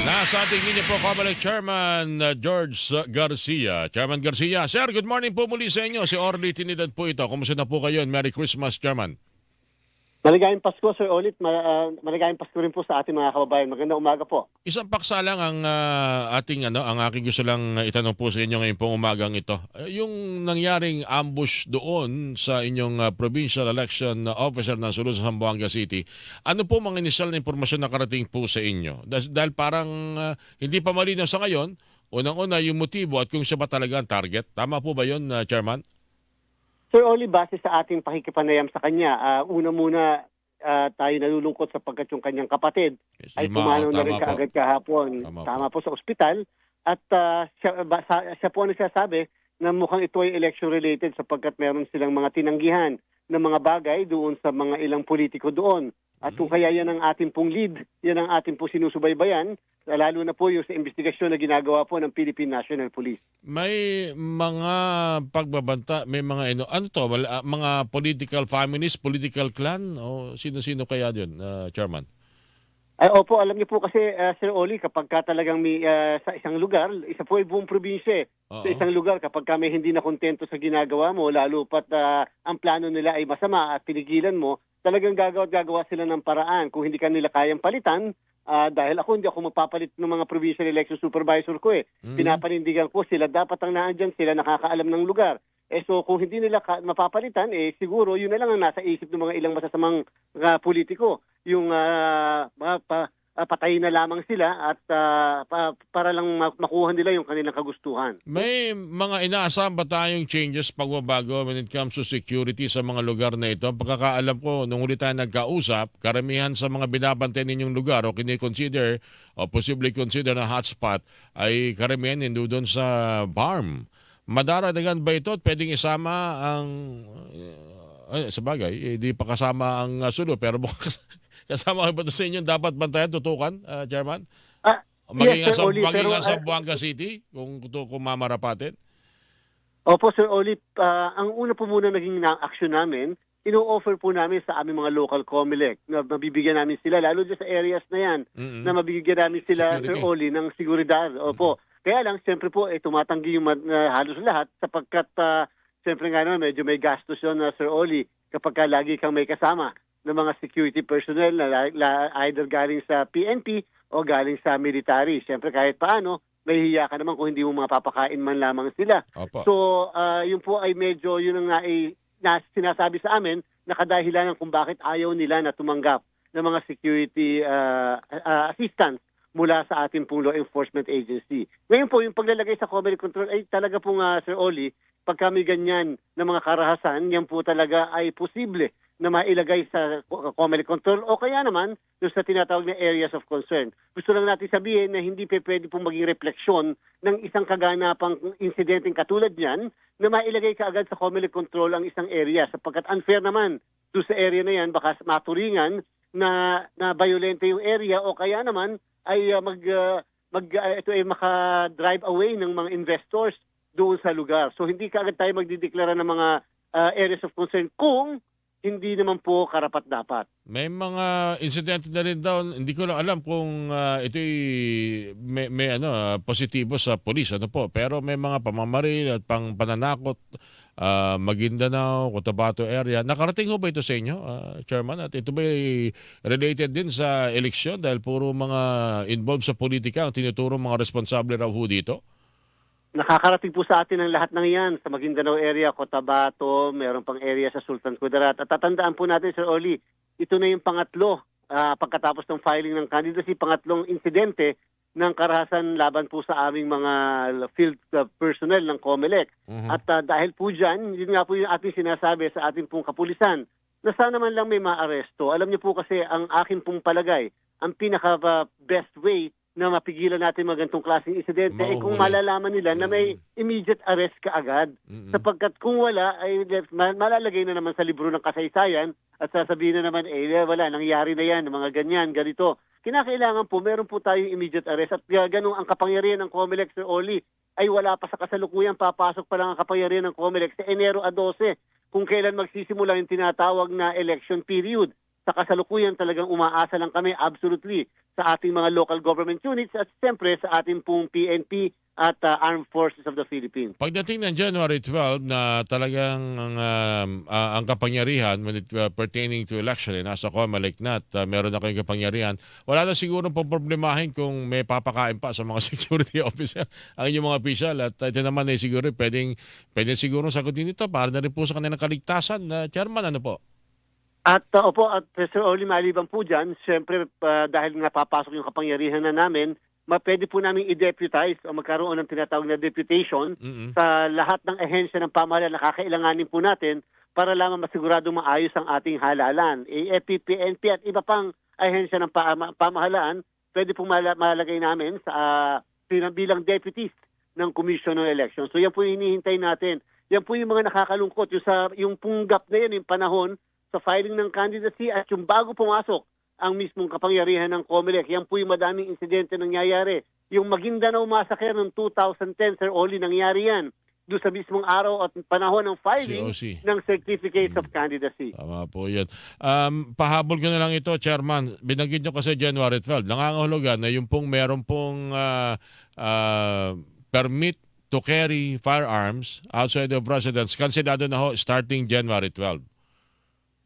Nasa ating linya po, Comelec Chairman uh, George Garcia. Chairman Garcia, Sir, good morning po muli sa inyo. Si Orly Tinidad po ito. Kumusta na po kayo? Merry Christmas, Chairman. Maligayang Pasko, Sir Olit. Ah, maligayang Pasko rin po sa ating mga kababayan. Magandang umaga po. Isang paksa lang ang uh, ating ano, ang aking gusto lang itanong po sa inyo ngayon pong umagang ito. Uh, yung nangyaring ambush doon sa inyong uh, provincial election officer ng Sulu sa Zamboanga City, ano po mga initial na impormasyon na karating po sa inyo? Dahil, parang uh, hindi pa malinaw sa ngayon, unang-una yung motibo at kung siya ba talaga ang target. Tama po ba yun, uh, Chairman? Sir Oli, base sa ating pakikipanayam sa kanya, ah, una muna ah, tayo nalulungkot sapagkat yung kanyang kapatid Yes, ay pumanaw na rin po. kaagad kahapon. Tama Tama, po. sa ospital. At ah, siya, ba- sa- siya po ang nagsasabi na mukhang ito ay election related sapagkat meron silang mga tinanggihan ng mga bagay doon sa mga ilang politiko doon. At kung kaya yan ang ating pong lead, yan ang ating pong sinusubaybayan, lalo na po yung sa investigasyon na ginagawa po ng Philippine National Police. May mga pagbabanta, may mga ano, ano to, ah, mga political families, political clan o sino-sino kaya yun, uh, Chairman? Ay, opo, alam niyo po kasi, uh, Sir Oli, kapag ka talagang may, uh, sa isang lugar, isa po ay buong probinsya. eh. Sa isang lugar, kapag ka may hindi na kontento sa ginagawa mo, lalo pat uh, ang plano nila ay masama at pinigilan mo, talagang gagawa at gagawa sila ng paraan. Kung hindi ka nila kayang palitan, ah, dahil ako hindi ako mapapalit ng mga provincial election supervisor ko eh. Mm. Pinapanindigan ko sila, dapat ang naandyan sila nakakaalam ng lugar. Eh so kung hindi nila ka- mapapalitan, eh siguro yun na lang ang nasa isip ng mga ilang masasamang ah, politiko. Yung ah, mga pa, ah, patayin na lamang sila at ah, pa- para lang ma- makuha nila yung kanilang kagustuhan. May mga inaasahan ba tayong changes pagbabago when it comes to security sa mga lugar na ito? Pagkakaalam ko, nung huli tayo nagkausap, karamihan sa mga binabantay ninyong lugar o kinikonsider o possibly consider na hotspot ay karamihan hindi doon sa farm. Madaradagan ba ito at pwedeng isama ang uh, sa bagay, hindi pa kasama ang uh, sulo pero bukas kasama ba ito sa inyo dapat bantayan, tutukan, uh, Chairman? Ah, Maging yes, Sir Oli, maging pero, sa ah, Buanga City, kung, kung, kung mamarapatin. Opo, Sir Oli, ah, ang una po muna naging na action namin, ino-offer po namin sa aming mga local COMELEC na mabibigyan namin sila, lalo dyan sa areas na yan, Mm-mm. na mabibigyan namin sila, Security. Sir Oli, ng seguridad. Opo. Kaya lang, siyempre po, eh, tumatanggi yung na halos lahat sapagkat, ah, siyempre nga naman, medyo may gastos yun, na Sir Oli, kapag ka lagi kang may kasama ng mga security personnel na la- la- either galing sa PNP o galing sa military. Siyempre, kahit paano, mahihiya ka naman kung hindi mo mapapakain man lamang sila. Opo. So, ah, yun po ay medyo yun ang nga ay na, sinasabi sa amin na kadahilanan kung bakit ayaw nila na tumanggap ng mga security ah, ah, assistance mula sa ating pong law enforcement agency. Ngayon po, yung paglalagay sa comedy control ay talaga po nga, Sir Oli, pag kami ganyan ng mga karahasan, yan po talaga ay posible na mailagay sa comedy control o kaya naman doon sa tinatawag na areas of concern. Gusto lang natin sabihin na hindi pe pwede pong maging refleksyon ng isang kaganapang insidenteng katulad niyan na mailagay ka agad sa comedy control ang isang area sapagkat unfair naman doon sa area na yan baka maturingan na na violente yung area o kaya naman ay uh, mag uh, mag uh, ito ay maka-drive away ng mga investors doon sa lugar. So hindi ka agad tayo magdideklara ng mga uh, areas of concern kung hindi naman po karapat dapat. May mga incident na rin daw, hindi ko lang alam kung ah, ito'y may, may ano, ah, positibo sa polis, ano po. Pero may mga pamamaril at pang pananakot, ah, Maguindanao, Cotabato area. Nakarating ho ba ito sa inyo, ah, Chairman? At ito ba related din sa eleksyon dahil puro mga involved sa politika ang tinuturo mga responsable raw ho dito? Nakakarating po sa atin ang lahat ng yan sa Maguindanao area, Cotabato, meron pang area sa Sultan Kudarat. At tatandaan po natin, Sir Oli, ito na yung pangatlo ah, pagkatapos ng filing ng candidacy, pangatlong insidente ng karahasan laban po sa aming mga field ah, personnel ng COMELEC. Mhm. At ah, dahil po dyan, yun nga po yung ating sinasabi sa ating pong kapulisan, na sana man lang may maaresto. Alam niyo po kasi ang akin pong palagay, ang pinaka-best way na mapigilan natin mga ganitong klaseng insidente ay kung malalaman nila na may immediate arrest ka agad. Mm-mm. Sapagkat kung wala, ay ma- malalagay na naman sa libro ng kasaysayan at sasabihin na naman, eh wala, nangyari na yan, mga ganyan, ganito. Kinakailangan po, meron po tayong immediate arrest at uh, ganun ang kapangyarihan ng COMELEC, Sir Oli, ay wala pa sa kasalukuyan, papasok pa lang ang kapangyarihan ng COMELEC sa Enero a 12, kung kailan magsisimula yung tinatawag na election period. Sa kasalukuyan talagang umaasa lang kami absolutely sa ating mga local government units at siyempre sa ating pong PNP at uh, Armed Forces of the Philippines. Pagdating ng January 12 na talagang ang, um, ah, ang kapangyarihan when it uh, pertaining to election eh, nasa Comelec na at uh, meron na kayong kapangyarihan, wala na siguro po problemahin kung may papakain pa sa mga security officer ang inyong mga official at uh, ito naman eh siguro pwedeng, pwedeng siguro sagutin ito para na rin po sa kanilang kaligtasan. na chairman, ano po? At uh, opo, at Sir Oli, maliban po dyan, siyempre uh, dahil nga papasok yung kapangyarihan na namin, pwede po namin i-deputize o magkaroon ng tinatawag na deputation Mm-mm. sa lahat ng ehensya ng pamahalaan na kakailanganin po natin para lamang masigurado maayos ang ating halalan. AFP, PNP at iba pang ahensya ng pama- pamahalaan, pwede pong mala- malagay namin sa ah, bilang- deputies ng Commission on Elections. So yan po yung hinihintay natin. Yan po yung mga nakakalungkot. Yung, sa, yung pong gap na yan, yung panahon sa filing ng candidacy at yung bago pumasok ang mismong kapangyarihan ng COMELEC. Yan po yung madaming insidente nangyayari. Yung Maguindanao Massacre ng 2010, Sir Oli, nangyari yan. Doon sa mismong araw at panahon ng filing COC. ng Certificates of Candidacy. Tama po yan. Um, pahabol ko na lang ito, Chairman. Binanggit nyo kasi January 12. Nangangahulugan na yung pong meron pong ah, ah, permit to carry firearms outside of residence. Kansilado na ho starting January 12.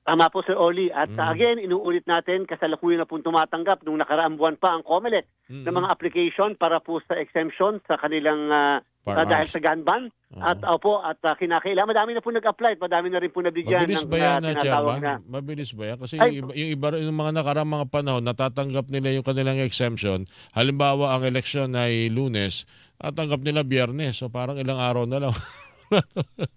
Tama po, Sir Oli. At Mm. uh, again, inuulit natin, kasalukuyan na pong tumatanggap nung nakaraang buwan pa ang COMELEC Mm. ng mga application para po sa exemption sa kanilang uh, Firearms. dahil sa gun ban. Oo. At opo, at uh, kinakailangan, madami na po nag-apply, at madami na rin po nabigyan Mabilis ng ba yan, uh, na, tinatawag na. Mabilis ba yan? Kasi Ay, yung, iba, yung, iba, yung mga nakarang mga panahon, natatanggap nila yung kanilang exemption. Halimbawa, ang eleksyon ay lunes, tatanggap nila biyernes. So parang ilang araw na lang.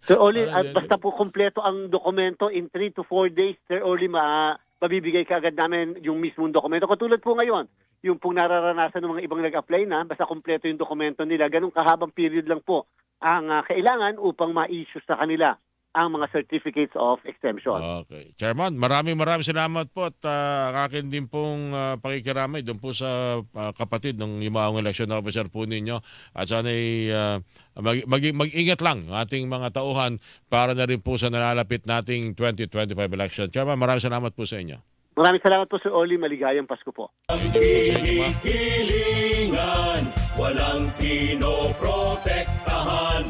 Sir Oli, Parang at basta po kompleto ang dokumento in 3 to 4 days, Sir Oli, ma mabibigay ka agad namin yung mismong dokumento. Katulad po ngayon, yung pong nararanasan ng mga ibang nag-apply na, basta kompleto yung dokumento nila, ganun kahabang period lang po ang ah, kailangan upang ma-issue sa kanila ang mga certificates of exemption. Okay. Chairman, maraming maraming salamat po at ah, ang akin din pong ah, pakikiramay doon po sa ah, kapatid ng yumaong election officer po ninyo at sana ay ah, mag, mag- mag-ingat lang ang ating mga tauhan para na rin po sa nalalapit nating 2025 election. Chairman, maraming salamat po sa inyo. Maraming salamat po, Sir Oli. Maligayang Pasko po. Hilingan, walang pinoprotektahan.